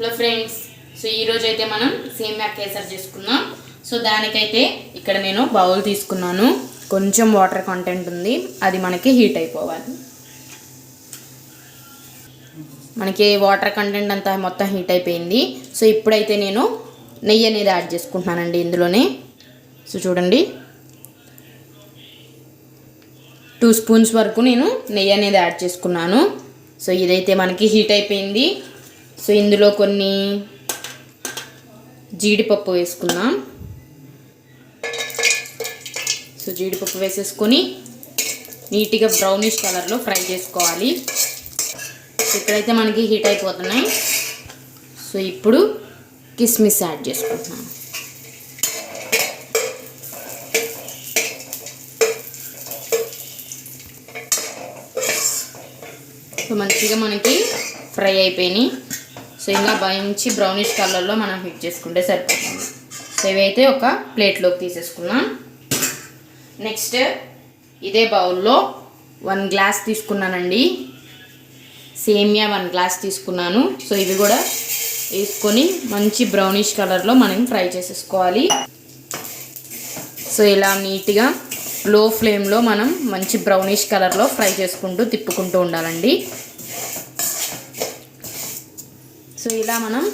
Hello friends so ఈరోజు అయితే మనం సేమియా కేసర్ చేసుకున్నాం సో దానికైతే ఇక్కడ నేను బౌల్ తీసుకున్నాను. కొంచెం వాటర్ కంటెంట్ ఉంది. అది మనకి హీట్ అయిపోవాలి. మనకి వాటర్ కంటెంట్ అంతా మొత్తం హీట్ అయిపోయింది. సో ఇప్పుడైతే నేను నెయ్యి అనేది యాడ్ చేసుకుంటున్నానండి ఇందులోనే. సో చూడండి. టూ స్పూన్స్ వరకు నేను నెయ్యి అనేది యాడ్ చేసుకున్నాను. సో ఇదైతే మనకి హీట్ అయిపోయింది. సో ఇందులో కొన్ని జీడిపప్పు వేసుకుందాం. సో జీడిపప్పు వేసేసుకొని నీట్గా బ్రౌనిష్ కలర్లో ఫ్రై చేసుకోవాలి. సో ఇక్కడైతే మనకి హీట్ అయిపోతున్నాయి. సో ఇప్పుడు కిస్మిస్ యాడ్ చేసుకుంటున్నాను సో మంచిగా మనకి ఫ్రై అయిపోయినాయి. సో ఇంకా మంచి బ్రౌనిష్ కలర్లో మనం హిట్ చేసుకుంటే సరిపోతుంది. సో ఇవైతే ఒక ప్లేట్లోకి తీసేసుకున్నాం నెక్స్ట్ ఇదే బౌల్లో వన్ గ్లాస్ తీసుకున్నానండి. సేమియా వన్ గ్లాస్ తీసుకున్నాను. సో ఇవి కూడా వేసుకొని మంచి బ్రౌనిష్ కలర్లో మనం ఫ్రై చేసేసుకోవాలి. సో ఇలా నీట్గా లో ఫ్లేమ్లో మనం మంచి బ్రౌనిష్ కలర్లో ఫ్రై చేసుకుంటూ తిప్పుకుంటూ ఉండాలండి. సో ఇలా మనం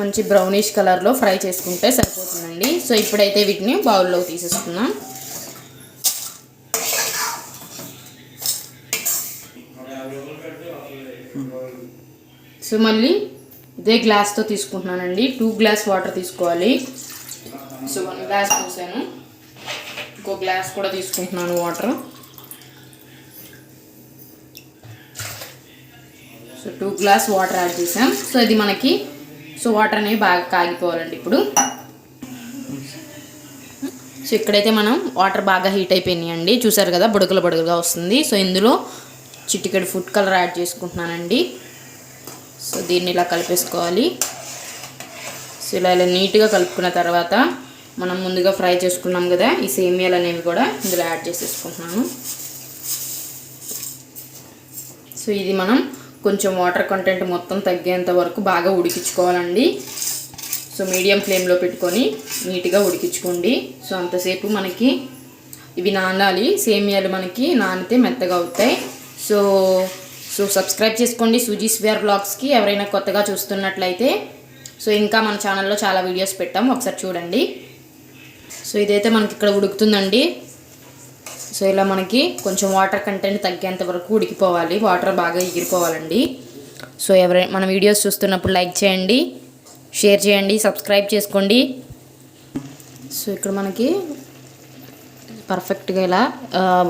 మంచి బ్రౌనిష్ కలర్లో ఫ్రై చేసుకుంటే సరిపోతుందండి. సో ఇప్పుడైతే వీటిని బౌల్లో తీసేసుకుందాం. సో మళ్ళీ ఇదే గ్లాస్తో తీసుకుంటున్నానండి. టూ గ్లాస్ వాటర్ తీసుకోవాలి. సో వన్ గ్లాస్ పోసాను. ఇంకో గ్లాస్ కూడా తీసుకుంటున్నాను water so two glass water add చేసాం. సో ఇది మనకి సో వాటర్ అనేవి బాగా కాగిపోవాలండి ఇప్పుడు. సో ఇక్కడైతే మనం వాటర్ బాగా హీట్ అయిపోయినాయండి. చూసారు కదా బుడకలు బుడకలుగా వస్తుంది. సో ఇందులో చిటికెడు ఫుడ్ కలర్ యాడ్ చేసుకుంటున్నానండి. సో దీన్ని ఇలా కలిపేసుకోవాలి. సో ఇలా ఇలా నీట్గా కలుపుకున్న తర్వాత మనం ముందుగా ఫ్రై చేసుకున్నాం కదా ఈ సేమియాలు అనేవి కూడా ఇందులో యాడ్ చేసేసుకుంటున్నాను. సో ఇది మనం కొంచెం వాటర్ కంటెంట్ మొత్తం తగ్గేంత వరకు బాగా ఉడికించుకోవాలండి. సో మీడియం ఫ్లేమ్లో పెట్టుకొని నీట్గా ఉడికించుకోండి. సో అంతసేపు మనకి ఇవి నానాలి. సేమియాలు మనకి నానితే మెత్తగా అవుతాయి. సో సో సబ్స్క్రైబ్ చేసుకోండి సుజీ స్వేర్ బ్లాగ్స్కి ఎవరైనా కొత్తగా చూస్తున్నట్లయితే సో ఇంకా మన ఛానల్లో చాలా వీడియోస్ పెట్టాం. ఒకసారి చూడండి. సో ఇదైతే మనకి ఇక్కడ ఉడుకుతుందండి. సో ఇలా మనకి కొంచెం వాటర్ కంటెంట్ తగ్గేంత వరకు ఉడికిపోవాలి. వాటర్ బాగా ఎగిరిపోవాలండి. సో ఎవరైనా మన వీడియోస్ చూస్తున్నప్పుడు లైక్ చేయండి షేర్ చేయండి సబ్స్క్రైబ్ చేసుకోండి. సో ఇక్కడ మనకి పర్ఫెక్ట్గా ఇలా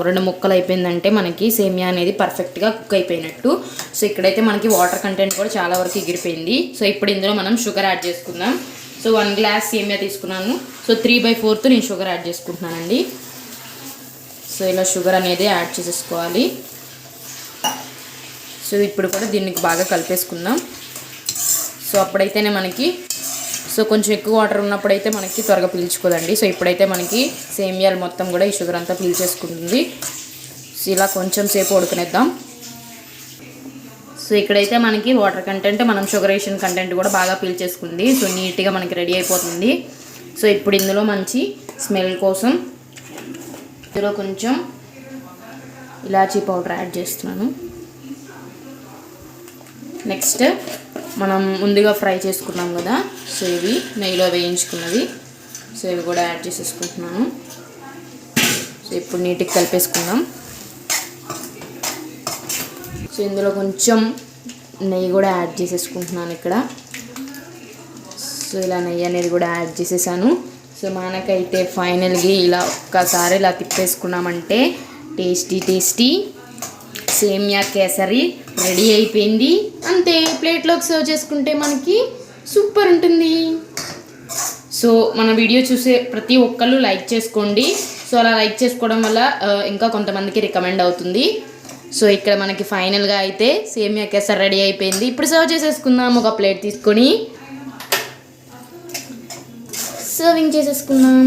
రెండు ముక్కలు అయిపోయిందంటే మనకి సేమియా అనేది పర్ఫెక్ట్గా కుక్ అయిపోయినట్టు. సో ఇక్కడైతే మనకి వాటర్ కంటెంట్ కూడా చాలా వరకు ఎగిరిపోయింది. సో ఇప్పుడు ఇందులో మనం షుగర్ యాడ్ చేసుకుందాం. సో వన్ గ్లాస్ సేమియా తీసుకున్నాను. సో త్రీ బై ఫోర్త్ నేను షుగర్ యాడ్ చేసుకుంటున్నానండి. సో ఇలా షుగర్ అనేది యాడ్ చేసేసుకోవాలి. సో ఇప్పుడు కూడా దీనికి బాగా కలిపేసుకుందాం. సో అప్పుడైతేనే మనకి సో కొంచెం ఎక్కువ వాటర్ ఉన్నప్పుడైతే మనకి త్వరగా పీల్చుకోదండి. సో ఇప్పుడైతే మనకి సేమియాలు మొత్తం కూడా ఈ షుగర్ అంతా పీల్చేసుకుంటుంది. సో ఇలా కొంచెం సేపు ఉడకనిద్దాం. సో ఇక్కడైతే మనకి వాటర్ కంటెంట్ మనం షుగర్ వేసిన కంటెంట్ కూడా బాగా పీల్చేసుకుంది. సో నీట్గా మనకి రెడీ అయిపోతుంది. సో ఇప్పుడు ఇందులో మంచి స్మెల్ కోసం ఇందులో కొంచెం ఇలాచీ పౌడర్ యాడ్ చేస్తున్నాను. నెక్స్ట్ మనం ముందుగా ఫ్రై చేసుకున్నాం కదా సో ఇవి నెయ్యిలో వేయించుకున్నది సో ఇవి కూడా యాడ్ చేసేసుకుంటున్నాను. సో ఇప్పుడు నీట్గా కలిపేసుకుందాం. సో ఇందులో కొంచెం నెయ్యి కూడా యాడ్ చేసేసుకుంటున్నాను ఇక్కడ. సో ఇలా నెయ్యి అనేది కూడా యాడ్ చేసేసాను. సో మనకైతే ఫైనల్గా ఇలా ఒక్కసారి ఇలా తిప్పేసుకున్నామంటే టేస్టీ టేస్టీ. సేమియా కేసరి రెడీ అయిపోయింది. అంతే ప్లేట్లోకి సర్వ్ చేసుకుంటే మనకి సూపర్ ఉంటుంది. సో మన వీడియో చూసే ప్రతి ఒక్కళ్ళు లైక్ చేసుకోండి. సో అలా లైక్ చేసుకోవడం వల్ల ఇంకా కొంతమందికి రికమెండ్ అవుతుంది. సో ఇక్కడ మనకి ఫైనల్గా అయితే సేమియా కేసర్ రెడీ అయిపోయింది. ఇప్పుడు సర్వ్ చేసేసుకుందాం. ఒక ప్లేట్ తీసుకొని సర్వింగ్ చేసేసుకున్నాం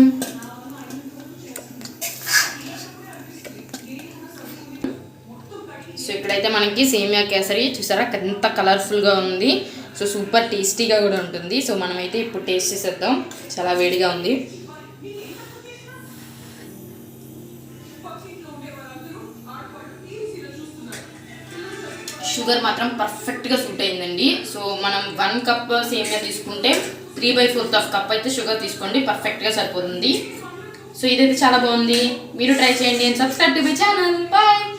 సో ఇక్కడైతే మనకి సేమియా కేసరి చూసారా? ఎంత కలర్ఫుల్గా ఉంది. సో సూపర్ టేస్టీగా కూడా ఉంటుంది. సో మనమైతే ఇప్పుడు టేస్ట్ చేసేద్దాం. చాలా వేడిగా ఉంది. షుగర్ మాత్రం పర్ఫెక్ట్గా సూట్ అయిందండి. సో మనం వన్ కప్ సేమియా తీసుకుంటే three by fourth of cup అయితే షుగర్ తీసుకోండి పర్ఫెక్ట్గా సరిపోతుంది. సో ఇదైతే చాలా బాగుంది. మీరు ట్రై చేయండి and subscribe to my channel bye